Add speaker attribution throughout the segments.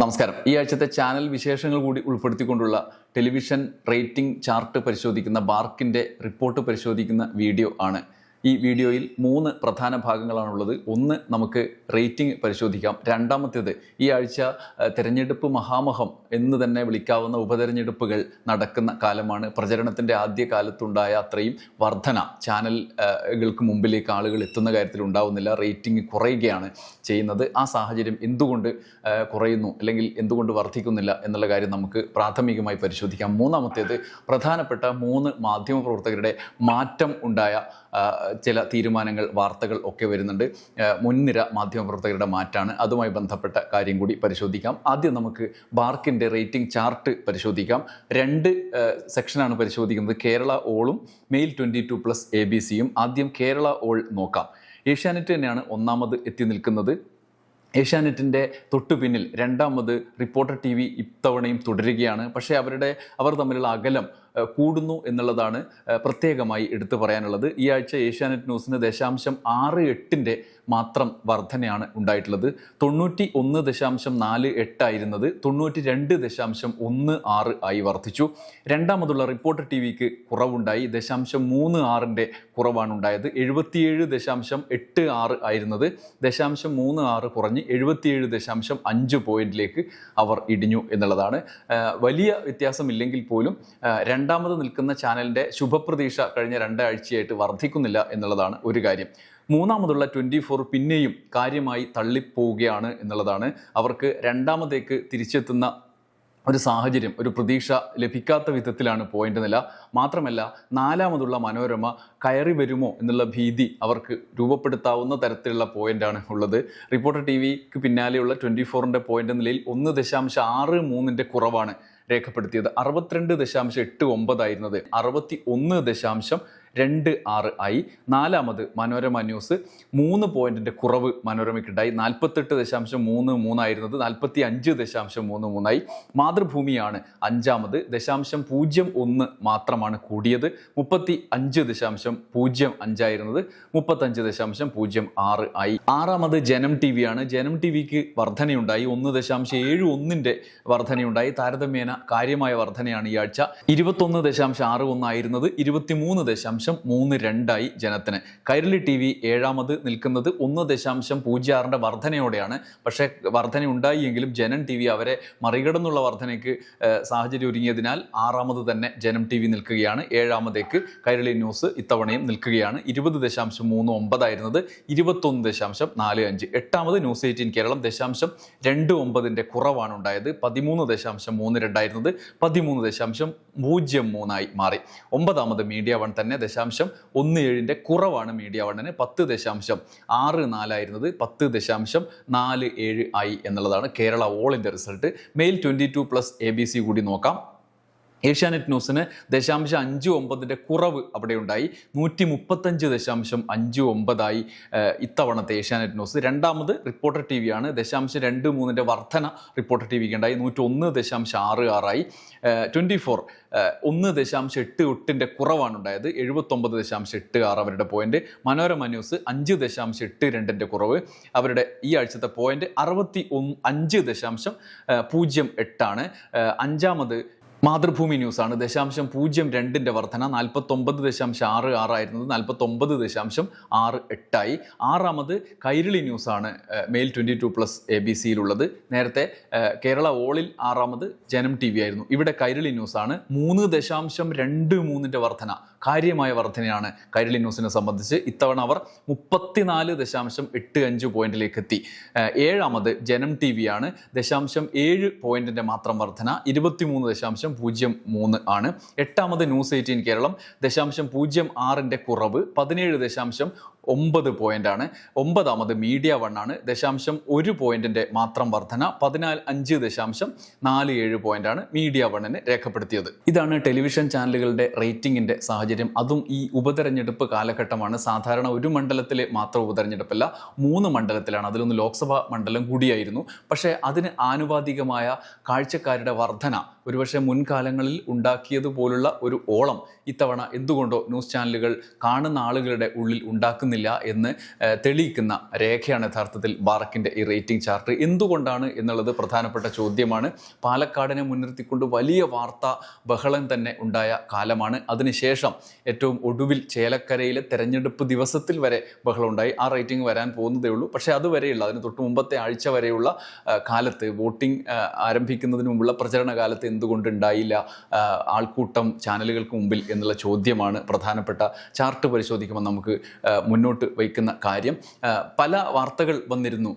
Speaker 1: നമസ്കാരം. ഈ ആഴ്ചത്തെ ചാനൽ വിശേഷങ്ങൾ കൂടി ഉൾപ്പെടുത്തിക്കൊണ്ടുള്ള ടെലിവിഷൻ റേറ്റിംഗ് ചാർട്ട് പരിശോധിക്കുന്ന ബാർക്കിന്റെ റിപ്പോർട്ട് പരിശോധിക്കുന്ന വീഡിയോ ആണ്. ഈ വീഡിയോയിൽ മൂന്ന് പ്രധാന ഭാഗങ്ങളാണുള്ളത്. ഒന്ന് നമുക്ക് റേറ്റിംഗ് പരിശോധിക്കാം. രണ്ടാമത്തേത് ഈ ആഴ്ച തിരഞ്ഞെടുപ്പ് മഹാമഹം എന്ന് തന്നെ വിളിക്കാവുന്ന ഉപതെരഞ്ഞെടുപ്പുകൾ നടക്കുന്ന കാലമാണ്. പ്രചരണത്തിന്റെ ആദ്യ കാലത്തുണ്ടായ അത്രയും വർധന ചാനലുകൾക്ക് മുമ്പിലേക്ക് ആളുകൾ എത്തുന്ന കാര്യത്തിൽ ഉണ്ടാവുന്നില്ല. റേറ്റിംഗ് കുറയുകയാണ് ചെയ്യുന്നത്. ആ സാഹചര്യം എന്തുകൊണ്ട് കുറയുന്നു അല്ലെങ്കിൽ എന്തുകൊണ്ട് വർദ്ധിക്കുന്നില്ല എന്നുള്ള കാര്യം നമുക്ക് പ്രാഥമികമായി പരിശോധിക്കാം. മൂന്നാമത്തേത് പ്രധാനപ്പെട്ട മൂന്ന് മാധ്യമപ്രവർത്തകരുടെ മാറ്റം ഉണ്ടായ ചില തീരുമാനങ്ങൾ വാർത്തകൾ ഒക്കെ വരുന്നുണ്ട്. മുൻനിര മാധ്യമപ്രവർത്തകരുടെ മാറ്റാണ്. അതുമായി ബന്ധപ്പെട്ട കാര്യം കൂടി പരിശോധിക്കാം. ആദ്യം നമുക്ക് ബാർക്കിന്റെ റേറ്റിംഗ് ചാർട്ട് പരിശോധിക്കാം. രണ്ട് സെക്ഷനാണ് പരിശോധിക്കുന്നത്. കേരള ഓളും male twenty two plus A B സിയും. ആദ്യം കേരള ഓൾ നോക്കാം. ഏഷ്യാനെറ്റ് തന്നെയാണ് ഒന്നാമത് എത്തി നിൽക്കുന്നത്. ഏഷ്യാനെറ്റിന്റെ തൊട്ടു പിന്നിൽ രണ്ടാമത് റിപ്പോർട്ടർ ടി വി ഇത്തവണയും തുടരുകയാണ്. പക്ഷേ അവരുടെ അവർ തമ്മിലുള്ള അകലം കൂടുന്നു എന്നുള്ളതാണ് പ്രത്യേകമായി എടുത്തു പറയാനുള്ളത്. ഈ ആഴ്ച ഏഷ്യാനെറ്റ് ന്യൂസിന് ദശാംശം ആറ് എട്ടിന്റെ മാത്രം വർധനയാണ് ഉണ്ടായിട്ടുള്ളത്. തൊണ്ണൂറ്റി ഒന്ന് ദശാംശം നാല് എട്ടായിരുന്നത് തൊണ്ണൂറ്റി രണ്ട് ദശാംശം ഒന്ന് ആറ് ആയി വർദ്ധിച്ചു. രണ്ടാമതുള്ള റിപ്പോർട്ടർ ടി വിക്ക് കുറവുണ്ടായി. ദശാംശം മൂന്ന് ആറിന്റെ കുറവാണ് ഉണ്ടായത്. എഴുപത്തിയേഴ് ദശാംശം എട്ട് ആറ് ആയിരുന്നത്. ദശാംശം മൂന്ന് ആറ് കുറഞ്ഞ് എഴുപത്തിയേഴ് ദശാംശം അഞ്ച് പോയിന്റിലേക്ക് അവർ ഇടിഞ്ഞു എന്നുള്ളതാണ്. വലിയ വ്യത്യാസമില്ലെങ്കിൽ പോലും ആ, രണ്ടാമത് നിൽക്കുന്ന ചാനലിന്റെ ശുഭപ്രതീക്ഷ കഴിഞ്ഞ രണ്ടാഴ്ചയായിട്ട് വർദ്ധിക്കുന്നില്ല എന്നുള്ളതാണ് ഒരു കാര്യം. മൂന്നാമതുള്ള ട്വന്റി ഫോർ പിന്നെയും കാര്യമായി തള്ളിപ്പോവുകയാണ് എന്നുള്ളതാണ്. അവർക്ക് രണ്ടാമതേക്ക് തിരിച്ചെത്തുന്ന ഒരു സാഹചര്യം ഒരു പ്രതീക്ഷ ലഭിക്കാത്ത വിധത്തിലാണ് പോയിന്റ് നില. മാത്രമല്ല നാലാമതുള്ള മനോരമ കയറി വരുമോ എന്നുള്ള ഭീതി അവർക്ക് രൂപപ്പെടുത്താവുന്ന തരത്തിലുള്ള പോയിന്റാണ് ഉള്ളത്. റിപ്പോർട്ടർ ടി വിക്ക് പിന്നാലെയുള്ള ട്വന്റി ഫോറിന്റെ പോയിന്റ് നിലയിൽ ഒന്ന് ദശാംശം ആറ് മൂന്നിന്റെ കുറവാണ് രേഖപ്പെടുത്തിയത്. അറുപത്തിരണ്ട് ദശാംശം എട്ട് ഒമ്പതായിരുന്നത്. അറുപത്തി ഒന്ന് ദശാംശം രണ്ട് ആറ് ആയി. നാലാമത് മനോരമ ന്യൂസ്. മൂന്ന് പോയിന്റിന്റെ കുറവ് മനോരമയ്ക്കുണ്ടായി. നാൽപ്പത്തെട്ട് ദശാംശം മൂന്ന് മൂന്നായിരുന്നത് നാൽപ്പത്തി അഞ്ച് ദശാംശം മൂന്ന് മൂന്നായി. മാതൃഭൂമിയാണ് അഞ്ചാമത്. ദശാംശം പൂജ്യം ഒന്ന് മാത്രമാണ് കൂടിയത്. മുപ്പത്തി അഞ്ച് ദശാംശം പൂജ്യം അഞ്ചായിരുന്നത് മുപ്പത്തഞ്ച് ദശാംശം പൂജ്യം ആറ് ആയി. ആറാമത് ജനം ടി ആണ് ജനം ടി വിക്ക് വർധനയുണ്ടായി. ഒന്ന് ദശാംശം ഏഴ് ഒന്നിന്റെ വർധനയുണ്ടായി. താരതമ്യേന കാര്യമായ വർധനയാണ് ഈ ആഴ്ച. ഇരുപത്തൊന്ന് ദശാംശം ആറ് ഒന്നായിരുന്നത് ഇരുപത്തിമൂന്ന് ദശാംശം മൂന്ന് രണ്ടായി ജനത്തിന്. കൈരളി ടി വി ഏഴാമത് നിൽക്കുന്നത് ഒന്ന് ദശാംശം പൂജ്യം ആറിന്റെ വർധനയോടെയാണ്. പക്ഷേ വർധന ഉണ്ടായിയെങ്കിലും ജനം ടി വി അവരെ മറികടന്നുള്ള വർധനയ്ക്ക് സാഹചര്യം ഒരുങ്ങിയതിനാൽ ആറാമത് തന്നെ ജനം ടി വി നിൽക്കുകയാണ്. ഏഴാമതേക്ക് കൈരളി ന്യൂസ് ഇത്തവണയും നിൽക്കുകയാണ്. ഇരുപത് ദശാംശം മൂന്ന് ഒമ്പതായിരുന്നത് ഇരുപത്തൊന്ന് ദശാംശം നാല് അഞ്ച്. എട്ടാമത് ന്യൂസ് എയ്റ്റീൻ കേരളം ദശാംശം രണ്ട് ഒമ്പതിന്റെ കുറവാണ് ഉണ്ടായത്. പതിമൂന്ന് ദശാംശം മൂന്ന് രണ്ടായിരുന്നത് പതിമൂന്ന് ദശാംശം പൂജ്യം മൂന്നായി മാറി. ഒമ്പതാമത് മീഡിയ വൺ തന്നെ ദശാംശം ഒന്ന് ഏഴിന്റെ കുറവാണ് മീഡിയ വണ്ണിന്. പത്ത് ദശാംശം ആറ് നാലായിരുന്നത് പത്ത് ദശാംശം നാല് ഏഴ് ആയി എന്നുള്ളതാണ് Kerala ഓളിന്റെ result male twenty two plus A B C കൂടി നോക്കാം. ഏഷ്യാനെറ്റ് ന്യൂസിന് ദശാംശം അഞ്ച് ഒമ്പതിന്റെ കുറവ് അവിടെ ഉണ്ടായി നൂറ്റി മുപ്പത്തഞ്ച് ദശാംശം അഞ്ച് ഒമ്പതായി ഇത്തവണത്തെ ഏഷ്യാനെറ്റ് ന്യൂസ്. രണ്ടാമത് റിപ്പോർട്ടർ ടി വിയാണ് ദശാംശം രണ്ട് മൂന്നിന്റെ വർധന റിപ്പോർട്ടർ ടി വിക്ക് ഉണ്ടായി. നൂറ്റി ഒന്ന് ദശാംശം ആറ് ആറായി. ട്വന്റി ഫോർ ഒന്ന് ദശാംശം എട്ട് എട്ടിന്റെ കുറവാണ് ഉണ്ടായത്. എഴുപത്തൊമ്പത് ദശാംശം എട്ട് ആറ് അവരുടെ പോയിന്റ് മനോരമ ന്യൂസ് അഞ്ച് ദശാംശം എട്ട് രണ്ടിന്റെ കുറവ്. അവരുടെ ഈ ആഴ്ചത്തെ പോയിന്റ് അറുപത്തി ഒന്ന് അഞ്ച് ദശാംശം പൂജ്യം എട്ടാണ്. അഞ്ചാമത് മാതൃഭൂമി ന്യൂസാണ്. ദശാംശം പൂജ്യം രണ്ടിന്റെ വർധന നാൽപ്പത്തൊമ്പത് ദശാംശം ആറ് ആറായിരുന്നത് നാൽപ്പത്തൊമ്പത് ദശാംശം ആറ് എട്ടായി. ആറാമത് കൈരളി ന്യൂസാണ് male twenty two plus A B സിയിലുള്ളത് നേരത്തെ കേരള ഓളിൽ ആറാമത് ജനം ടി വി ആയിരുന്നു. ഇവിടെ കൈരളി ന്യൂസാണ്. മൂന്ന് ദശാംശം രണ്ട് മൂന്നിന്റെ വർധന കാര്യമായ വർധനയാണ് കൈരളി ന്യൂസിനെ സംബന്ധിച്ച് ഇത്തവണ അവർ മുപ്പത്തിനാല് ദശാംശം എട്ട് അഞ്ച് പോയിന്റിലേക്ക് എത്തി ഏഴാമത് ജനം ടി വി ആണ്. ദശാംശം ഏഴ് പോയിന്റിന്റെ മാത്രം വർധന ഇരുപത്തിമൂന്ന് ദശാംശം പൂജ്യം മൂന്ന് ആണ്. എട്ടാമത് ന്യൂസ് എയ്റ്റീൻ കേരളം. ദശാംശം പൂജ്യം ആറിന്റെ കുറവ്. പതിനേഴ് ദശാംശം ഒമ്പത് പോയിന്റാണ് ഒമ്പതാമത് മീഡിയ വൺ ആണ്. ദശാംശം ഒരു പോയിന്റിന്റെ മാത്രം വർധന. പതിനാല് അഞ്ച് ദശാംശം നാല് ഏഴ് പോയിന്റാണ് മീഡിയ വണ്ണിന് രേഖപ്പെടുത്തിയത്. ഇതാണ് ടെലിവിഷൻ ചാനലുകളുടെ റേറ്റിംഗിന്റെ സാഹചര്യം. അതും ഈ ഉപതെരഞ്ഞെടുപ്പ് കാലഘട്ടമാണ്. സാധാരണ ഒരു മണ്ഡലത്തിലെ മാത്രം ഉപതെരഞ്ഞെടുപ്പല്ല മൂന്ന് മണ്ഡലത്തിലാണ്. അതിലൊന്ന് ലോക്സഭാ മണ്ഡലം കൂടിയായിരുന്നു. പക്ഷേ അതിന് ആനുപാതികമായ കാഴ്ചക്കാരുടെ വർധന ഒരുപക്ഷെ മുൻകാലങ്ങളിൽ ഉണ്ടാക്കിയതുപോലുള്ള ഒരു ഓളം ഇത്തവണ എന്തുകൊണ്ടോ ന്യൂസ് ചാനലുകൾ കാണുന്ന ആളുകളുടെ ഉള്ളിൽ ഉണ്ടാക്കുന്നില്ല. നടക്കുന്നില്ല എന്ന് തെളിയിക്കുന്ന രേഖയാണ് യഥാർത്ഥത്തിൽ ബാറക്കിന്റെ ഈ റേറ്റിംഗ് ചാർട്ട്. എന്തുകൊണ്ടാണ് എന്നുള്ളത് പ്രധാനപ്പെട്ട ചോദ്യമാണ്. പാലക്കാടിനെ മുൻനിർത്തിക്കൊണ്ട് വലിയ വാർത്താ ബഹളം തന്നെ ഉണ്ടായ കാലമാണ്. അതിനുശേഷം ഏറ്റവും ഒടുവിൽ ചേലക്കരയിലെ തെരഞ്ഞെടുപ്പ് ദിവസത്തിൽ വരെ ബഹളം ഉണ്ടായി. ആ റേറ്റിംഗ് വരാൻ പോകുന്നതേ ഉള്ളൂ. പക്ഷേ അതുവരെയുള്ള അതിന് തൊട്ട് മുമ്പത്തെ ആഴ്ച വരെയുള്ള കാലത്ത് വോട്ടിംഗ് ആരംഭിക്കുന്നതിന് മുമ്പുള്ള പ്രചരണ കാലത്ത് എന്തുകൊണ്ട് ഉണ്ടായില്ല ആ, ആൾക്കൂട്ടം ചാനലുകൾക്ക് മുമ്പിൽ എന്നുള്ള ചോദ്യമാണ് പ്രധാനപ്പെട്ട ചാർട്ട് പരിശോധിക്കുമ്പോൾ നമുക്ക് ആ, മുന്നോട്ട് വയ്ക്കുന്ന കാര്യം. പല വാർത്തകൾ വന്നിരുന്നു.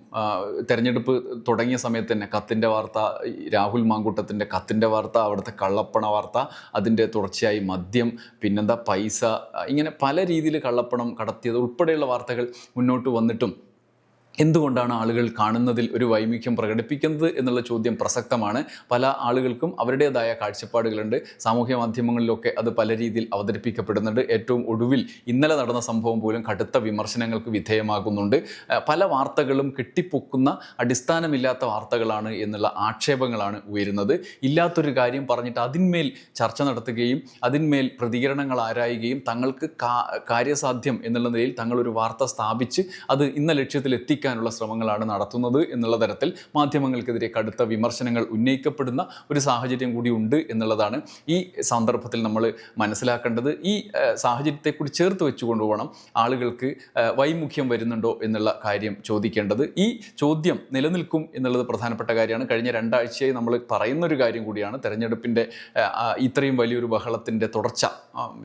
Speaker 1: തെരഞ്ഞെടുപ്പ് തുടങ്ങിയ സമയത്ത് തന്നെ കത്തിന്റെ വാർത്ത രാഹുൽ മാങ്കൂട്ടത്തിന്റെ കത്തിന്റെ വാർത്ത അവിടുത്തെ കള്ളപ്പണ വാർത്ത അതിന്റെ തുടർച്ചയായി മദ്യം പിന്നെന്താ പൈസ ഇങ്ങനെ പല രീതിയിൽ കള്ളപ്പണം കടത്തിയത് ഉൾപ്പെടെയുള്ള വാർത്തകൾ മുന്നോട്ട് വന്നിട്ടും എന്തുകൊണ്ടാണ് ആളുകൾ കാണുന്നതിൽ ഒരു വൈമുഖ്യം പ്രകടിപ്പിക്കുന്നത് എന്നുള്ള ചോദ്യം പ്രസക്തമാണ്. പല ആളുകൾക്കും അവരുടേതായ കാഴ്ചപ്പാടുകളുണ്ട്. സാമൂഹ്യ മാധ്യമങ്ങളിലൊക്കെ അത് പല രീതിയിൽ അവതരിപ്പിക്കപ്പെടുന്നുണ്ട്. ഏറ്റവും ഒടുവിൽ ഇന്നലെ നടന്ന സംഭവം പോലും കടുത്ത വിമർശനങ്ങൾക്ക് വിധേയമാകുന്നുണ്ട്. പല വാർത്തകളും കെട്ടിപ്പൊക്കുന്ന അടിസ്ഥാനമില്ലാത്ത വാർത്തകളാണ് എന്നുള്ള ആക്ഷേപങ്ങളാണ് ഉയരുന്നത്. ഇല്ലാത്തൊരു കാര്യം പറഞ്ഞിട്ട് അതിന്മേൽ ചർച്ച നടത്തുകയും അതിന്മേൽ പ്രതികരണങ്ങൾ ആരായുകയും തങ്ങൾക്ക് കാര്യസാധ്യം എന്നുള്ള നിലയിൽ തങ്ങളൊരു വാർത്ത സ്ഥാപിച്ച് അത് ഇന്ന ലക്ഷ്യത്തിൽ എത്തിക്കാനുള്ള ശ്രമങ്ങളാണ് നടത്തുന്നത് എന്നുള്ള തരത്തിൽ മാധ്യമങ്ങൾക്കെതിരെ കടുത്ത വിമർശനങ്ങൾ ഉന്നയിക്കപ്പെടുന്ന ഒരു സാഹചര്യം കൂടി ഉണ്ട് എന്നുള്ളതാണ് ഈ സന്ദർഭത്തിൽ നമ്മൾ മനസ്സിലാക്കേണ്ടത്. ഈ സാഹചര്യത്തെ കൂടി ചേർത്ത് വെച്ചുകൊണ്ട് വേണം ആളുകൾക്ക് വൈമുഖ്യം വരുന്നുണ്ടോ എന്നുള്ള കാര്യം ചോദിക്കേണ്ടത്. ഈ ചോദ്യം നിലനിൽക്കും എന്നുള്ളത് പ്രധാനപ്പെട്ട കാര്യമാണ്. കഴിഞ്ഞ രണ്ടാഴ്ചയായി നമ്മൾ പറയുന്ന ഒരു കാര്യം കൂടിയാണ്. തെരഞ്ഞെടുപ്പിന്റെ ഇത്രയും വലിയൊരു ബഹളത്തിന്റെ തുടർച്ച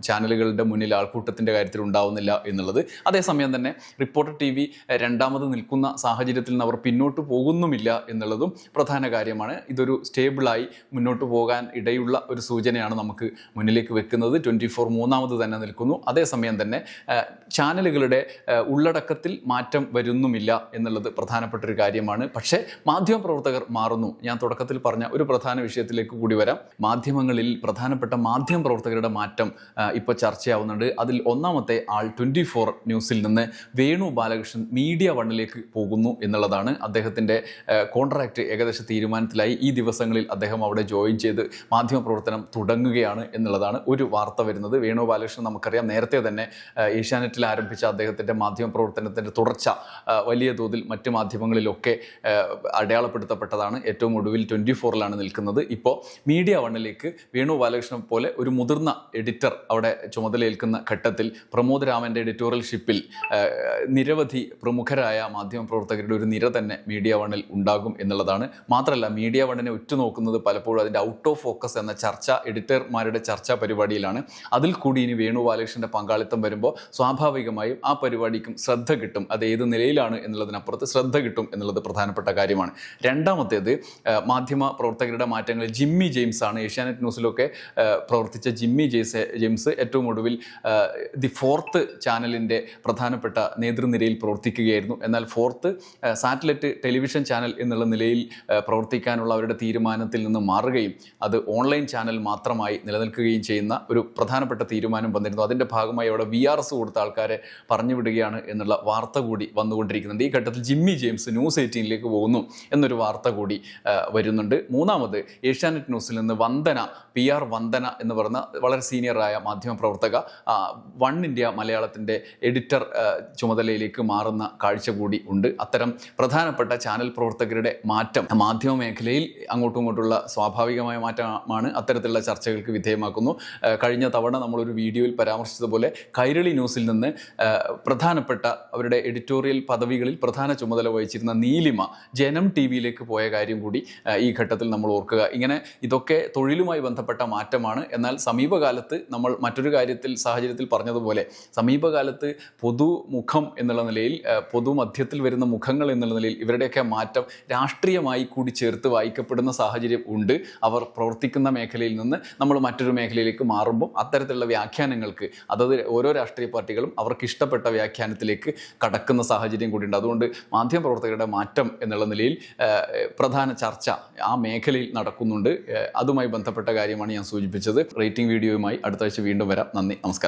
Speaker 1: ചാനലുകളുടെ മുന്നിൽ ആൾക്കൂട്ടത്തിന്റെ കാര്യത്തിൽ ഉണ്ടാവുന്നില്ല എന്നുള്ളത്. അതേസമയം തന്നെ റിപ്പോർട്ടർ ടി വി രണ്ടാമത് നിൽക്കുന്ന സാഹചര്യത്തിൽ നിന്ന് അവർ പിന്നോട്ട് പോകുന്നുമില്ല എന്നുള്ളതും പ്രധാന കാര്യമാണ്. ഇതൊരു സ്റ്റേബിളായി മുന്നോട്ട് പോകാൻ ഇടയുള്ള ഒരു സൂചനയാണ് നമുക്ക് മുന്നിലേക്ക് വെക്കുന്നത്. ട്വന്റി ഫോർ മൂന്നാമത് തന്നെ നിൽക്കുന്നു. അതേസമയം തന്നെ ചാനലുകളുടെ ഉള്ളടക്കത്തിൽ മാറ്റം വരുന്നുമില്ല എന്നുള്ളത് പ്രധാനപ്പെട്ട ഒരു കാര്യമാണ്. പക്ഷേ മാധ്യമ പ്രവർത്തകർ മാറുന്നു. ഞാൻ തുടക്കത്തിൽ പറഞ്ഞ ഒരു പ്രധാന വിഷയത്തിലേക്ക് കൂടി വരാം. മാധ്യമങ്ങളിൽ പ്രധാനപ്പെട്ട മാധ്യമ പ്രവർത്തകരുടെ മാറ്റം ഇപ്പോൾ ചർച്ചയാവുന്നുണ്ട്. അതിൽ ഒന്നാമത്തെ ആൾ ട്വന്റി ഫോർ ന്യൂസിൽ നിന്ന് വേണു ബാലകൃഷ്ണൻ മീഡിയ വണ്ണിലേക്ക് പോകുന്നു എന്നുള്ളതാണ് അദ്ദേഹത്തിന്റെ കോൺട്രാക്റ്റ് ഏകദേശം തീരുമാനത്തിലായി ഈ ദിവസങ്ങളിൽ അദ്ദേഹം അവിടെ ജോയിൻ ചെയ്ത് മാധ്യമപ്രവർത്തനം തുടങ്ങുകയാണ് എന്നുള്ളതാണ് ഒരു വാർത്ത വരുന്നത്. വേണു ബാലകൃഷ്ണൻ നമുക്കറിയാം നേരത്തെ തന്നെ ഏഷ്യാനെറ്റിൽ ആരംഭിച്ച അദ്ദേഹത്തിന്റെ മാധ്യമപ്രവർത്തനത്തിന്റെ തുടർച്ച വലിയ തോതിൽ മറ്റ് മാധ്യമങ്ങളിലൊക്കെ അടയാളപ്പെടുത്തപ്പെട്ടതാണ്. ഏറ്റവും ഒടുവിൽ ട്വന്റി ഫോറിലാണ് നിൽക്കുന്നത്. ഇപ്പോൾ മീഡിയ വണ്ണിലേക്ക് വേണു ബാലകൃഷ്ണൻ പോലെ ഒരു മുതിർന്ന എഡിറ്റർ അവിടെ ചുമതലയേൽക്കുന്ന ഘട്ടത്തിൽ പ്രമോദ് രാമന്റെ എഡിറ്റോറിയൽഷിപ്പിൽ ഷിപ്പിൽ നിരവധി പ്രമുഖരായ മാധ്യമപ്രവർത്തകരുടെ ഒരു നിര തന്നെ മീഡിയ വണ്ണിൽ ഉണ്ടാകും എന്നുള്ളതാണ്. മാത്രമല്ല മീഡിയ വണ്ണിനെ ഉറ്റുനോക്കുന്നത് പലപ്പോഴും അതിന്റെ ഔട്ട് ഓഫ് ഫോക്കസ് എന്ന ചർച്ച എഡിറ്റർമാരുടെ ചർച്ചാ പരിപാടിയിലാണ്. അതിൽ കൂടി ഇനി വേണു ബാലകൃഷ്ണന്റെ പങ്കാളിത്തം വരുമ്പോൾ സ്വാഭാവികമായും ആ പരിപാടിക്കും ശ്രദ്ധ കിട്ടും. അത് ഏത് നിലയിലാണ് എന്നുള്ളതിനപ്പുറത്ത് ശ്രദ്ധ കിട്ടും എന്നുള്ളത് പ്രധാനപ്പെട്ട കാര്യമാണ്. രണ്ടാമത്തേത് മാധ്യമ പ്രവർത്തകരുടെ മാറ്റങ്ങൾ. ജിമ്മി ജെയിംസ് ആണ്. ഏഷ്യാനെറ്റ് ന്യൂസിലൊക്കെ പ്രവർത്തിച്ച ജിമ്മി ജെയ്സ് ജെയിംസ് ഏറ്റവും ഒടുവിൽ ദി ഫോർത്ത് ചാനലിന്റെ പ്രധാനപ്പെട്ട നേതൃനിരയിൽ പ്രവർത്തിക്കുകയായിരുന്നു. എന്നാൽ ഫോർത്ത് സാറ്റലൈറ്റ് ടെലിവിഷൻ ചാനൽ എന്നുള്ള നിലയിൽ പ്രവർത്തിക്കാനുള്ള അവരുടെ തീരുമാനത്തിൽ നിന്ന് മാറുകയും അത് ഓൺലൈൻ ചാനൽ മാത്രമായി നിലനിൽക്കുകയും ചെയ്യുന്ന ഒരു പ്രധാനപ്പെട്ട തീരുമാനം വന്നിരുന്നു. അതിന്റെ ഭാഗമായി അവിടെ വി ആർ എസ് കൊടുത്ത ആൾക്കാരെ പറഞ്ഞു വിടുകയാണ് എന്നുള്ള വാർത്ത കൂടി വന്നുകൊണ്ടിരിക്കുന്നുണ്ട്. ഈ ഘട്ടത്തിൽ ജിമ്മി ജെയിംസ് ന്യൂസ് എയ്റ്റീനിലേക്ക് പോകുന്നു എന്നൊരു വാർത്ത കൂടി വരുന്നുണ്ട്. മൂന്നാമത് ഏഷ്യാനെറ്റ് ന്യൂസിൽ നിന്ന് വന്ദന പി ആർ വന്ദന എന്ന് പറയുന്ന വളരെ സീനിയറായ മാധ്യമപ്രവർത്തക വൺ ഇന്ത്യ മലയാളത്തിന്റെ എഡിറ്റർ ചുമതലയിലേക്ക് മാറുന്ന കാഴ്ച കൂടി ഉണ്ട്. അത്തരം പ്രധാനപ്പെട്ട ചാനൽ പ്രവർത്തകരുടെ മാറ്റം മാധ്യമ മേഖലയിൽ അങ്ങോട്ടും ഇങ്ങോട്ടുള്ള സ്വാഭാവികമായ മാറ്റമാണ് അത്തരത്തിലുള്ള ചർച്ചകൾക്ക് വിധേയമാക്കുന്നു. കഴിഞ്ഞ തവണ നമ്മളൊരു വീഡിയോയിൽ പരാമർശിച്ചതുപോലെ കൈരളി ന്യൂസിൽ നിന്ന് പ്രധാനപ്പെട്ട അവരുടെ എഡിറ്റോറിയൽ പദവികളിൽ പ്രധാന ചുമതല വഹിച്ചിരുന്ന നീലിമ ജനം ടി വിയിലേക്ക് പോയ കാര്യം കൂടി ഈ ഘട്ടത്തിൽ നമ്മൾ ഓർക്കുക. ഇങ്ങനെ ഇതൊക്കെ തൊഴിലുമായി ബന്ധപ്പെട്ട മാറ്റമാണ്. എന്നാൽ സമീപകാലത്ത് നമ്മൾ മറ്റൊരു കാര്യത്തിൽ സാഹചര്യത്തിൽ പറഞ്ഞതുപോലെ സമീപകാലത്ത് പൊതുമുഖം എന്നുള്ള നിലയിൽ ആ, പൊതുമധ്യത്തിൽ വരുന്ന മുഖങ്ങൾ എന്നുള്ള നിലയിൽ ഇവരുടെയൊക്കെ മാറ്റം രാഷ്ട്രീയമായി കൂടി ചേർത്ത് വായിക്കപ്പെടുന്ന സാഹചര്യം ഉണ്ട്. അവർ പ്രവർത്തിക്കുന്ന മേഖലയിൽ നിന്ന് നമ്മൾ മറ്റൊരു മേഖലയിലേക്ക് മാറുമ്പോൾ അത്തരത്തിലുള്ള വ്യാഖ്യാനങ്ങൾക്ക് അതത് ഓരോ രാഷ്ട്രീയ പാർട്ടികളും അവർക്ക് ഇഷ്ടപ്പെട്ട വ്യാഖ്യാനത്തിലേക്ക് കടക്കുന്ന സാഹചര്യം കൂടിയുണ്ട് അതുകൊണ്ട് മാധ്യമപ്രവർത്തകരുടെ മാറ്റം എന്നുള്ള നിലയിൽ പ്രധാന ചർച്ച ആ മേഖലയിൽ നടക്കുന്നുണ്ട്. അതുമായി ബന്ധപ്പെട്ട കാര്യമാണ് ഞാൻ സൂചിപ്പിച്ചത്. റേറ്റിംഗ് വീഡിയോയുമായി അടുത്ത ആഴ്ച വീണ്ടും വരാം. നന്ദി. നമസ്കാരം.